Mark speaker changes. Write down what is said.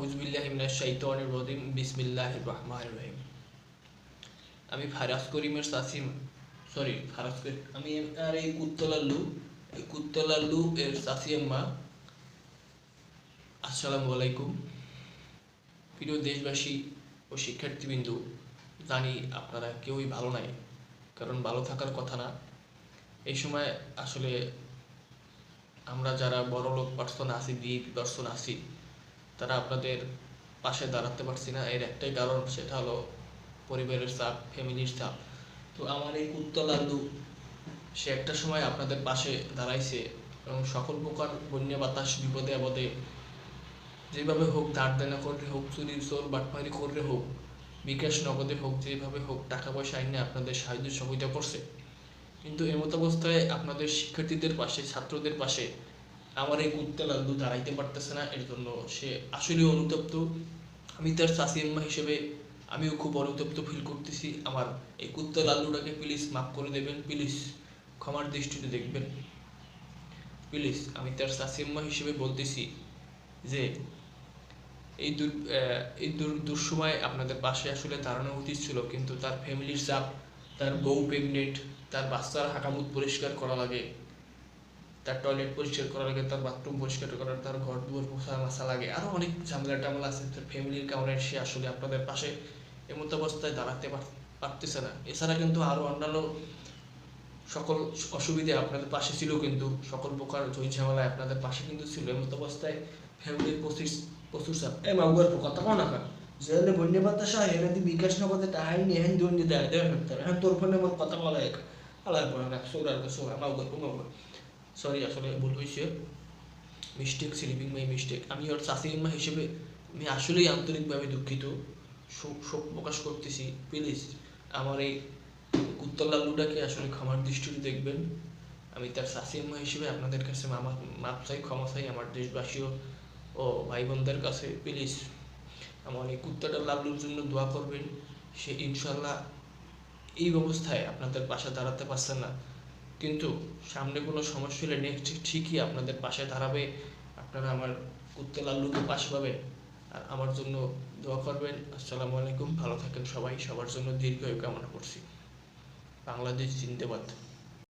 Speaker 1: রহিম বিসমিল্লাহ রহমান রহিম। আমি ফারাজ করিমের সাসিম সরি, ফারাজ করিম আমি আর এই কুত্তলাল্লু এই কুত্তলাল্লু এর সাসিয়াম্মা আসসালামু আলাইকুম। প্রিয় দেশবাসী ও শিক্ষার্থীবৃন্দ, জানি আপনারা কেউই ভালো নাই, কারণ ভালো থাকার কথা না। এই সময় আসলে আমরা যারা বড়লোক পার্সন আছি বিএপি পার্সন আছি তারা আপনাদের পাশে দাঁড়াতে পারছি না। এর একটাই কারণ সেটা হলো পরিবারের চাপ, ফ্যামিলির চাপ। তো আমার এই কুত্তল আলু সে একটা সময় আপনাদের পাশে দাঁড়াইছে এবং সকল প্রকার বন্যা, বাতাস, বিপদে, আপদে, যেভাবে হোক ধার দেনা করে হোক চুরি চোর বাটমারি করলে হোক, বিকাশ নগদে হোক, যেভাবে হোক, টাকা পয়সা আইনে আপনাদের সাহায্য সহযোগিতা করছে। কিন্তু এমত অবস্থায় আপনাদের শিক্ষার্থীদের পাশে, ছাত্রদের পাশে আমার এই কুত্তে লাল্লু দাঁড়াইতে পারতেছে না এর জন্য সে আসলে অনুতপ্ত। আমি তার চাষিম্মা হিসেবে আমিও খুব অনুতপ্ত ফিল করতেছি। আমার এই কুত্তে লাল্লুটাকে প্লিজ মাফ করে দেবেন প্লিজ ক্ষমার দৃষ্টিতে দেখবেন। প্লিজ আমি তার চাষিম্মা হিসেবে বলতেছি যে, এই দুর এই দুর, দুঃসময় আপনাদের পাশে আসলে দাঁড়ানো উচিত ছিল, কিন্তু তার ফ্যামিলির চাপ, তার বউ প্রেগনেন্ট তার বাচ্চার হাঁটামুখ পরিষ্কার করা লাগে। তার টয়লেট পরিষ্কার করা লাগে তার বাথরুম পরিষ্কার করা তার ঘর দুয়ার পোছা মাছা লাগে আরও অনেক ঝামেলা টামেলা আছে। তার ফ্যামিলির কারণে সে আসলে আপনাদের পাশে এমত অবস্থায় দাঁড়াতে পারতেছে না। এছাড়া কিন্তু আরও অন্যান্য সকল অসুবিধে আপনাদের পাশে ছিল কিন্তু, সকল প্রকার ঝই ঝামেলায় আপনাদের পাশে কিন্তু ছিল। এমত অবস্থায় ফ্যামিলির প্রচুর প্রচুর চাপ।
Speaker 2: এ মাগুয়ার কথা কও না জেলে বন্যে বাতাসা দি বিকাশ নগদে তাহাই নি হেন দুন দেয় দেয় হতে হেন তোর ফোনে মোর কথা বলা এক। না সোরার সোরা মাগুয়ার
Speaker 1: সরি আসলে ভুল হয়েছে মিস্টেক স্লিপিং মাই মিস্টেক আমি ওর চাষিমা হিসেবে, আমি আসলেই আন্তরিকভাবে দুঃখিত। শোক শোক প্রকাশ করতেছি প্লিজ আমার এই উত্তর লাল্লুটাকে আসলে ক্ষমার দৃষ্টিতে দেখবেন। আমি তার চাষিমা হিসেবে আপনাদের কাছে মাপ চাই, ক্ষমা চাই, আমার দেশবাসীও ও ভাই বোনদের কাছে প্লিজ আমার এই কুত্তাটা লাল্লুর জন্য দোয়া করবেন। সে ইনশাল্লাহ এই অবস্থায় আপনাদের পাশে দাঁড়াতে পারছে না। কিন্তু সামনে কোনো সমস্যা হলে নেক্সট ঠিকই আপনাদের পাশে দাঁড়াবে। আপনারা আমার কুত্তে লাল্লুকে পাশে পাবেন। আর আমার জন্য দোয়া করবেন। আসসালামু আলাইকুম। ভালো থাকেন সবাই। সবার জন্য দীর্ঘায়ু কামনা করছি। বাংলাদেশ জিন্দাবাদ।